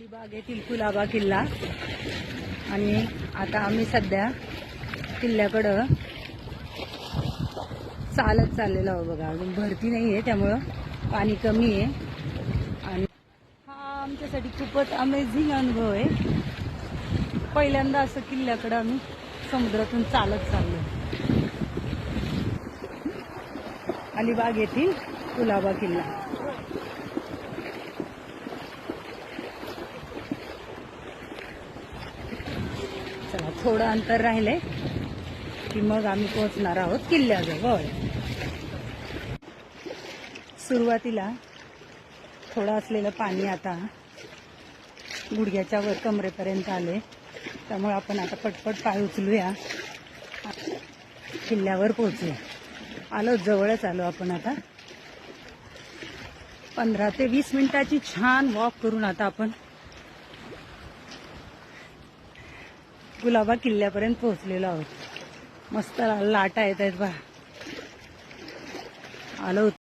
अलिबाग येथील कुलाबा किल्ला. आणि आता आम्ही सध्या किल्ल्याकडं चालत चाललेलो आहोत बघा. अजून भरती नाही आहे त्यामुळं पाणी कमी आहे. आणि हा आमच्यासाठी खूपच अमेझिंग अनुभव आहे. पहिल्यांदा असं किल्ल्याकडं आम्ही समुद्रातून चालत चाललो. अलिबाग येथील कुलाबा किल्ला. चला थोडं अंतर राहिले की मग आम्ही पोहोचणार आहोत किल्ल्याजवळ सुरुवातीला थोडं असलेलं पाणी आता गुडघ्याच्या वर कमरेपर्यंत आले त्यामुळे आपण आता पटपट पाय उचलूया. किल्ल्यावर पोहोचूया. आलो जवळच आलो आपण आता. पंधरा ते वीस मिनिटाची छान वॉक करून आता आपण गुलाबा किल्ल्यापर्यंत पोहोचलेलो आहोत. मस्त लाटा येत आहेत बा आलो